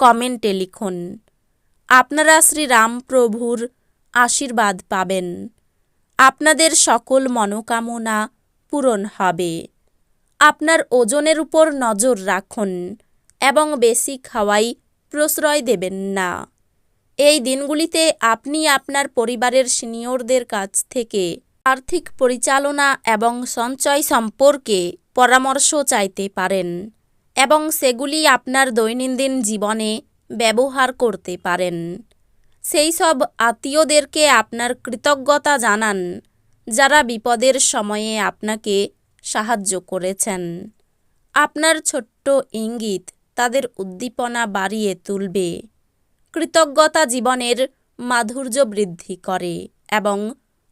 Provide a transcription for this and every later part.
কমেন্টে লিখুন। আপনারা শ্রীরামপ্রভুর আশীর্বাদ পাবেন। আপনাদের সকল মনোকামনা পূরণ হবে। আপনার ওজনের উপর নজর রাখুন এবং বেশি খাওয়াই প্রশ্রয় দেবেন না। এই দিনগুলিতে আপনি আপনার পরিবারের সিনিয়রদের কাছ থেকে আর্থিক পরিচালনা এবং সঞ্চয় সম্পর্কে পরামর্শ চাইতে পারেন। এবং সেগুলি আপনার দৈনন্দিন জীবনে ব্যবহার করতে পারেন। সেই সব আত্মীয়দেরকে আপনার কৃতজ্ঞতা জানান, যারা বিপদের সময়ে আপনাকে সাহায্য করেছেন। আপনার ছোট্ট ইঙ্গিত তাদের উদ্দীপনা বাড়িয়ে তুলবে। কৃতজ্ঞতা জীবনের মাধুর্য বৃদ্ধি করে এবং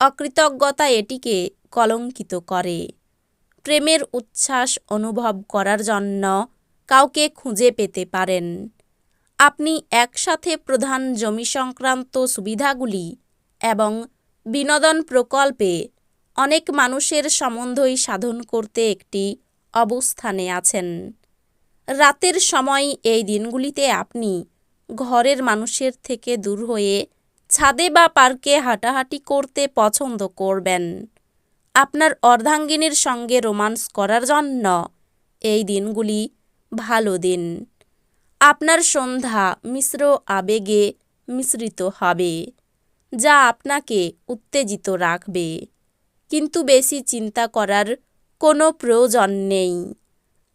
অকৃতজ্ঞতা এটিকে কলঙ্কিত করে। প্রেমের উচ্ছ্বাস অনুভব করার জন্য কাউকে খুঁজে পেতে পারেন। আপনি একসাথে প্রধান জমি সংক্রান্ত সুবিধাগুলি এবং বিনোদন প্রকল্পে অনেক মানুষের সম্বন্ধই সাধন করতে একটি অবস্থানে আছেন। রাতের সময় এই দিনগুলিতে আপনি ঘরের মানুষের থেকে দূর হয়ে ছাদে বা পার্কে হাঁটাহাঁটি করতে পছন্দ করবেন। আপনার অর্ধাঙ্গিনীর সঙ্গে রোমান্স করার জন্য। এই দিনগুলি ভালো দিন। আপনার সন্ধ্যা মিশ্র আবেগে মিশ্রিত হবে, যা আপনাকে উত্তেজিত রাখবে। কিন্তু বেশি চিন্তা করার কোনো প্রয়োজন নেই,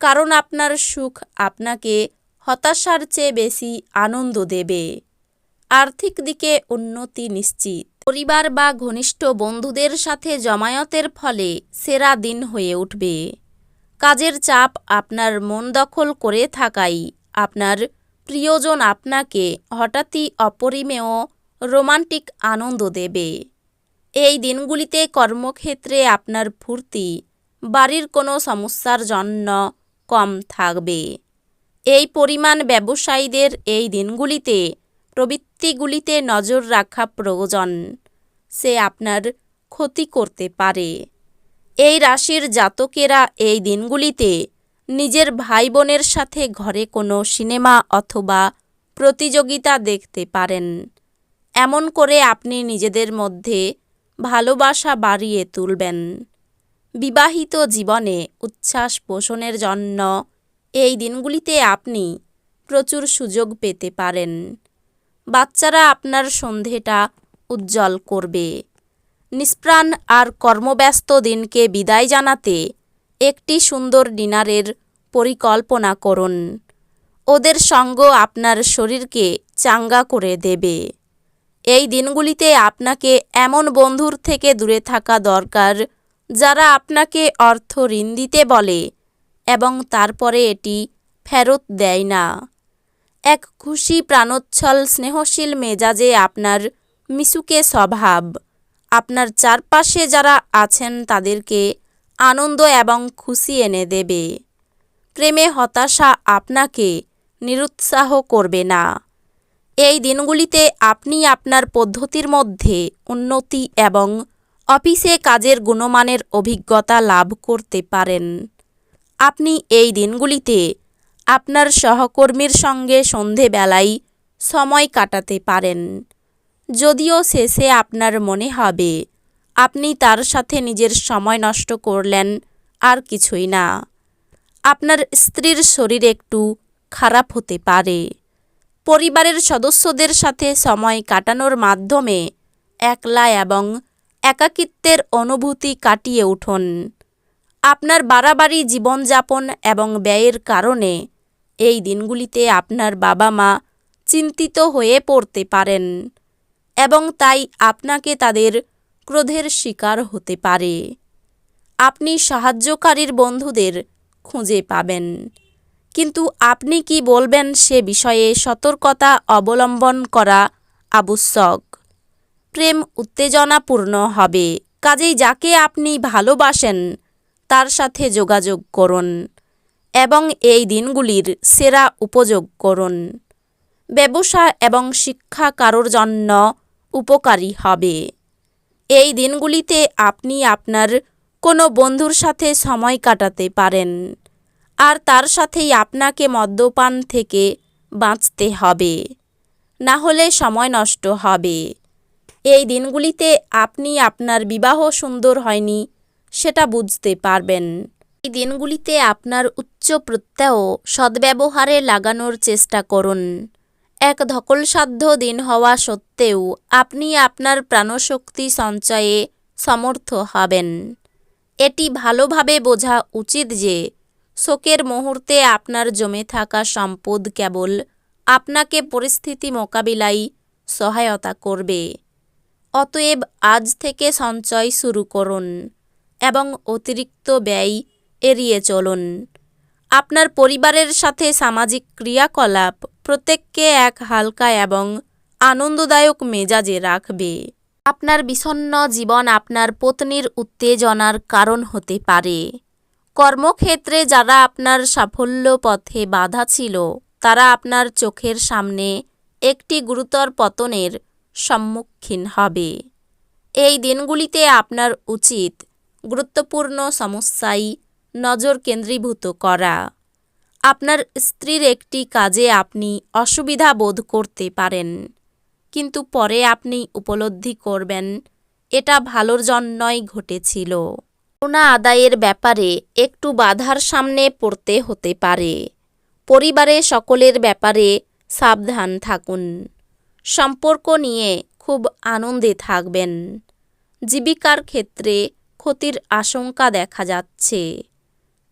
কারণ আপনার সুখ আপনাকে হতাশার চেয়ে বেশি আনন্দ দেবে। আর্থিক দিকে উন্নতি নিশ্চিত। পরিবার বা ঘনিষ্ঠ বন্ধুদের সাথে জমায়েতের ফলে সেরা দিন হয়ে উঠবে। কাজের চাপ আপনার মন দখল করে থাকাই আপনার প্রিয়জন আপনাকে হঠাৎই অপরিমেয় রোমান্টিক আনন্দ দেবে। এই দিনগুলিতে কর্মক্ষেত্রে আপনার ফুর্তি, বাড়ির কোনো সমস্যার জন্য কম থাকবে। এই পরিমাণ ব্যবসায়ীদের এই দিনগুলিতে প্রবৃত্তিগুলিতে নজর রাখা প্রয়োজন। সে আপনার ক্ষতি করতে পারে। এই রাশির জাতকেরা এই দিনগুলিতে নিজের ভাই বোনের সাথে ঘরে কোনো সিনেমা অথবা প্রতিযোগিতা দেখতে পারেন। এমন করে আপনি নিজেদের মধ্যে ভালোবাসা বাড়িয়ে তুলবেন। বিবাহিত জীবনে উচ্ছ্বাস পোষণের জন্য এই দিনগুলিতে আপনি প্রচুর সুযোগ পেতে পারেন। বাচ্চারা আপনার সন্ধেটা উজ্জ্বল করবে। নিষ্প্রাণ আর কর্মব্যস্ত দিনকে বিদায় জানাতে একটি সুন্দর ডিনারের পরিকল্পনা করুন। ওদের সঙ্গ আপনার শরীরকে চাঙ্গা করে দেবে। এই দিনগুলিতে আপনাকে এমন বন্ধুর থেকে দূরে থাকা দরকার যারা আপনাকে অর্থ ঋণ দিতে বলে এবং তারপরে এটি ফেরত দেয় না। এক খুশি প্রাণোচ্ছল স্নেহশীল মেজাজে আপনার মিশুকে স্বভাব। আপনার চারপাশে যারা আছেন তাদেরকে আনন্দ এবং খুশি এনে দেবে। প্রেমে হতাশা আপনাকে নিরুৎসাহ করবে না। এই দিনগুলিতে আপনি আপনার পদ্ধতির মধ্যে উন্নতি এবং অফিসে কাজের গুণমানের অভিজ্ঞতা লাভ করতে পারেন। আপনি এই দিনগুলিতে আপনার সহকর্মীর সঙ্গে সন্ধেবেলায় সময় কাটাতে পারেন। যদিও শেষে আপনার মনে হবে, আপনি তার সাথে নিজের সময় নষ্ট করলেন আর কিছুই না। আপনার স্ত্রীর শরীর একটু খারাপ হতে পারে। পরিবারের সদস্যদের সাথে সময় কাটানোর মাধ্যমে একলা এবং একাকিত্বের অনুভূতি কাটিয়ে উঠুন। আপনার বাড়াবাড়ি জীবনযাপন এবং ব্যয়ের কারণে এই দিনগুলিতে আপনার বাবা মা চিন্তিত হয়ে পড়তে পারেন এবং তাই আপনাকে তাদের ক্রোধের শিকার হতে পারে। আপনি সাহায্যকারীর বন্ধুদের খুঁজে পাবেন। কিন্তু আপনি কি বলবেন সে বিষয়ে সতর্কতা অবলম্বন করা আবশ্যক? প্রেম উত্তেজনাপূর্ণ হবে। কাজেই যাকে আপনি ভালোবাসেন, তার সাথে যোগাযোগ করুন। এবং এই দিনগুলির সেরা উপযোগ করুন। ব্যবসা এবং শিক্ষা কারোর জন্য উপকারী হবে। এই দিনগুলিতে আপনি আপনার কোনো বন্ধুর সাথে সময় কাটাতে পারেন আর তার সাথেই আপনাকে মদ্যপান থেকে বাঁচতে হবে। না হলে সময় নষ্ট হবে। এই দিনগুলিতে আপনি আপনার বিবাহ সুন্দর হয়নি, সেটা বুঝতে পারবেন। এই দিনগুলিতে আপনার উচ্চ প্রত্যয় সদ্ব্যবহারে লাগানোর চেষ্টা করুন। এক ধকলসাধ্য দিন হওয়া সত্ত্বেও আপনি আপনার প্রাণশক্তি সঞ্চয়ে সমর্থ হবেন। এটি ভালোভাবে বোঝা উচিত যে শোকের মুহূর্তে আপনার জমে থাকা সম্পদ কেবল আপনাকে পরিস্থিতি মোকাবিলায় সহায়তা করবে। অতএব আজ থেকে সঞ্চয় শুরু করুন এবং অতিরিক্ত ব্যয় এড়িয়ে চলুন। আপনার পরিবারের সাথে সামাজিক ক্রিয়াকলাপ প্রত্যেককে এক হালকা এবং আনন্দদায়ক মেজাজে রাখবে। আপনার বিষণ্ন জীবন আপনার পত্নীর উত্তেজনার কারণ হতে পারে। কর্মক্ষেত্রে যারা আপনার সাফল্য পথে বাধা ছিল, তারা আপনার চোখের সামনে একটি গুরুতর পতনের সম্মুখীন হবে। এই দিনগুলিতে আপনার উচিত গুরুত্বপূর্ণ সমস্যায় নজর কেন্দ্রীভূত করা। আপনার স্ত্রীর একটি কাজে আপনি অসুবিধা বোধ করতে পারেন, কিন্তু পরে আপনি উপলব্ধি করবেন, এটা ভালোর জন্যই ঘটেছিল। পাওনা আদায়ের ব্যাপারে একটু বাধার সামনে পড়তে হতে পারে। পরিবারে সকলের ব্যাপারে সাবধান থাকুন। সম্পর্ক নিয়ে খুব আনন্দে থাকবেন। জীবিকার ক্ষেত্রে ক্ষতির আশঙ্কা দেখা যাচ্ছে।